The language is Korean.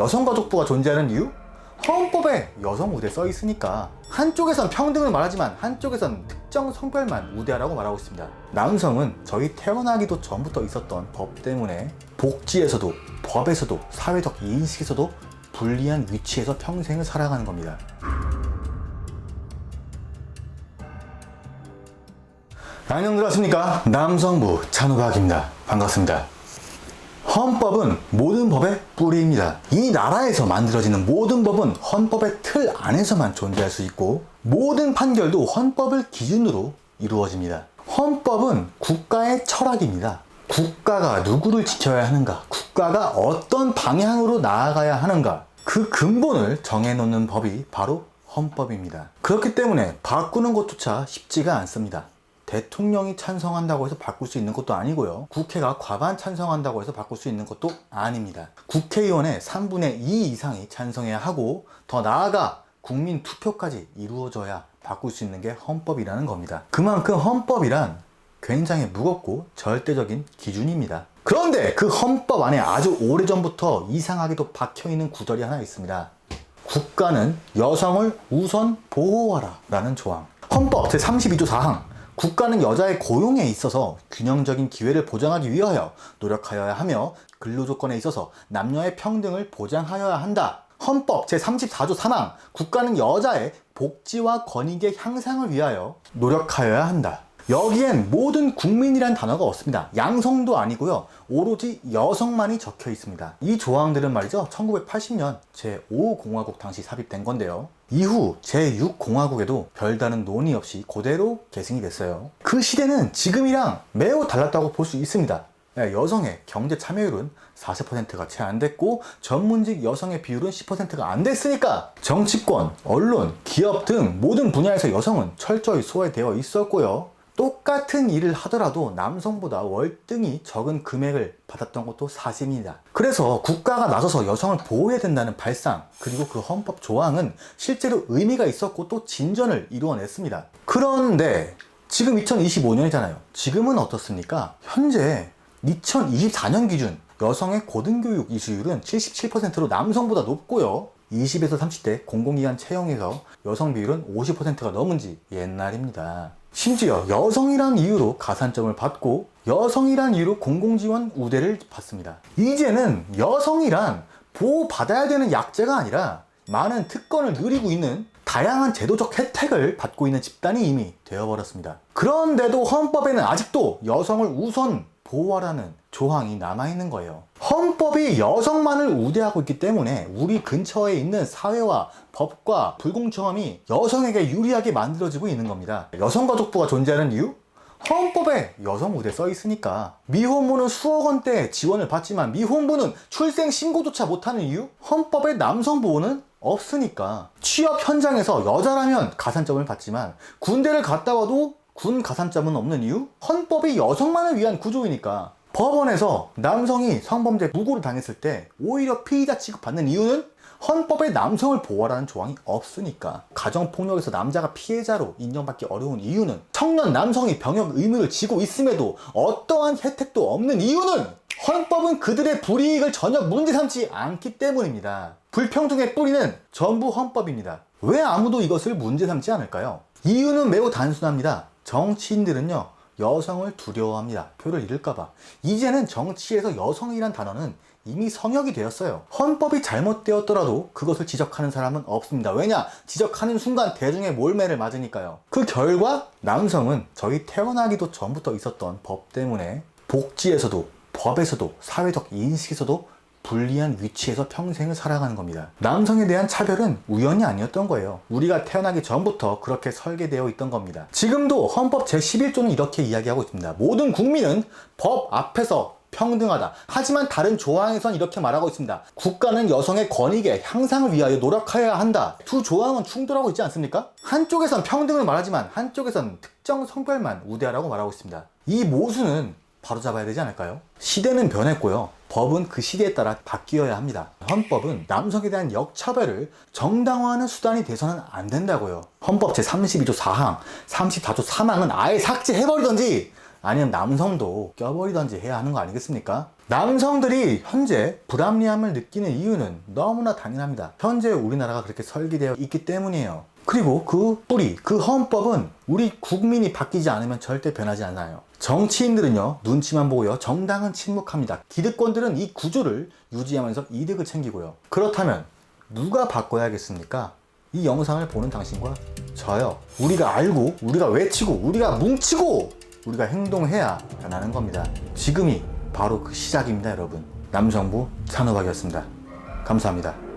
여성가족부가 존재하는 이유? 헌법에 여성 우대 써 있으니까 한쪽에선 평등을 말하지만 한쪽에선 특정 성별만 우대하라고 말하고 있습니다. 남성은 저희 태어나기도 전부터 있었던 법 때문에 복지에서도 법에서도 사회적 인식에서도 불리한 위치에서 평생을 살아가는 겁니다. 안녕들 하십니까? 남성부 찬우박입니다. 반갑습니다. 헌법은 모든 법의 뿌리입니다. 이 나라에서 만들어지는 모든 법은 헌법의 틀 안에서만 존재할 수 있고 모든 판결도 헌법을 기준으로 이루어집니다. 헌법은 국가의 철학입니다. 국가가 누구를 지켜야 하는가, 국가가 어떤 방향으로 나아가야 하는가, 그 근본을 정해놓는 법이 바로 헌법입니다. 그렇기 때문에 바꾸는 것조차 쉽지가 않습니다. 대통령이 찬성한다고 해서 바꿀 수 있는 것도 아니고요. 국회가 과반 찬성한다고 해서 바꿀 수 있는 것도 아닙니다. 국회의원의 3분의 2 이상이 찬성해야 하고 더 나아가 국민 투표까지 이루어져야 바꿀 수 있는 게 헌법이라는 겁니다. 그만큼 헌법이란 굉장히 무겁고 절대적인 기준입니다. 그런데 그 헌법 안에 아주 오래전부터 이상하게도 박혀 있는 구절이 하나 있습니다. 국가는 여성을 우선 보호하라 라는 조항. 헌법 제32조 4항. 국가는 여자의 고용에 있어서 균형적인 기회를 보장하기 위하여 노력하여야 하며 근로조건에 있어서 남녀의 평등을 보장하여야 한다. 헌법 제34조 3항. 국가는 여자의 복지와 권익의 향상을 위하여 노력하여야 한다. 여기엔 모든 국민이란 단어가 없습니다. 양성도 아니고요. 오로지 여성만이 적혀 있습니다. 이 조항들은 말이죠. 1980년 제5공화국 당시 삽입된 건데요. 이후 제6공화국에도 별다른 논의 없이 그대로 계승이 됐어요. 그 시대는 지금이랑 매우 달랐다고 볼 수 있습니다. 예, 여성의 경제 참여율은 40%가 채 안 됐고 전문직 여성의 비율은 10%가 안 됐으니까 정치권, 언론, 기업 등 모든 분야에서 여성은 철저히 소외되어 있었고요. 똑같은 일을 하더라도 남성보다 월등히 적은 금액을 받았던 것도 사실입니다. 그래서 국가가 나서서 여성을 보호해야 된다는 발상, 그리고 그 헌법 조항은 실제로 의미가 있었고 또 진전을 이루어냈습니다. 그런데 지금 2025년이잖아요. 지금은 어떻습니까? 현재 2024년 기준 여성의 고등교육 이수율은 77%로 남성보다 높고요. 20에서 30대 공공기관 채용에서 여성 비율은 50%가 넘은 지 옛날입니다. 심지어 여성이란 이유로 가산점을 받고 여성이란 이유로 공공지원 우대를 받습니다. 이제는 여성이란 보호받아야 되는 약자가 아니라 많은 특권을 누리고 있는 다양한 제도적 혜택을 받고 있는 집단이 이미 되어버렸습니다. 그런데도 헌법에는 아직도 여성을 우선 보호하라는 조항이 남아있는 거예요. 헌법이 여성만을 우대하고 있기 때문에 우리 근처에 있는 사회와 법과 불공정함이 여성에게 유리하게 만들어지고 있는 겁니다. 여성가족부가 존재하는 이유? 헌법에 여성 우대 써 있으니까 미혼모는 수억 원대 지원을 받지만 미혼부는 출생 신고조차 못하는 이유? 헌법에 남성 보호는 없으니까 취업 현장에서 여자라면 가산점을 받지만 군대를 갔다 와도 군 가산점은 없는 이유? 헌법이 여성만을 위한 구조이니까 법원에서 남성이 성범죄 무고를 당했을 때 오히려 피의자 취급받는 이유는 헌법에 남성을 보호하라는 조항이 없으니까 가정폭력에서 남자가 피해자로 인정받기 어려운 이유는 청년 남성이 병역 의무를 지고 있음에도 어떠한 혜택도 없는 이유는 헌법은 그들의 불이익을 전혀 문제 삼지 않기 때문입니다. 불평등의 뿌리는 전부 헌법입니다. 왜 아무도 이것을 문제 삼지 않을까요? 이유는 매우 단순합니다. 정치인들은요, 여성을 두려워합니다. 표를 잃을까봐. 이제는 정치에서 여성이란 단어는 이미 성역이 되었어요. 헌법이 잘못되었더라도 그것을 지적하는 사람은 없습니다. 왜냐? 지적하는 순간 대중의 몰매를 맞으니까요. 그 결과 남성은 저희 태어나기도 전부터 있었던 법 때문에 복지에서도 법에서도 사회적 인식에서도 불리한 위치에서 평생을 살아가는 겁니다. 남성에 대한 차별은 우연이 아니었던 거예요. 우리가 태어나기 전부터 그렇게 설계되어 있던 겁니다. 지금도 헌법 제11조는 이렇게 이야기하고 있습니다. 모든 국민은 법 앞에서 평등하다. 하지만 다른 조항에선 이렇게 말하고 있습니다. 국가는 여성의 권익의 향상을 위하여 노력해야 한다. 두 조항은 충돌하고 있지 않습니까? 한쪽에선 평등을 말하지만 한쪽에선 특정 성별만 우대하라고 말하고 있습니다. 이 모순은 바로잡아야 되지 않을까요? 시대는 변했고요. 법은 그 시대에 따라 바뀌어야 합니다. 헌법은 남성에 대한 역차별을 정당화하는 수단이 돼서는 안 된다고요. 헌법 제32조 4항, 34조 3항은 아예 삭제해버리던지 아니면 남성도 껴버리던지 해야 하는 거 아니겠습니까? 남성들이 현재 불합리함을 느끼는 이유는 너무나 당연합니다. 현재 우리나라가 그렇게 설계되어 있기 때문이에요. 그리고 그 뿌리, 그 헌법은 우리 국민이 바뀌지 않으면 절대 변하지 않아요. 정치인들은요, 눈치만 보고요, 정당은 침묵합니다. 기득권들은 이 구조를 유지하면서 이득을 챙기고요. 그렇다면, 누가 바꿔야겠습니까? 이 영상을 보는 당신과 저요. 우리가 알고, 우리가 외치고, 우리가 뭉치고, 우리가 행동해야 변하는 겁니다. 지금이 바로 그 시작입니다, 여러분. 남성부 찬호박이었습니다. 감사합니다.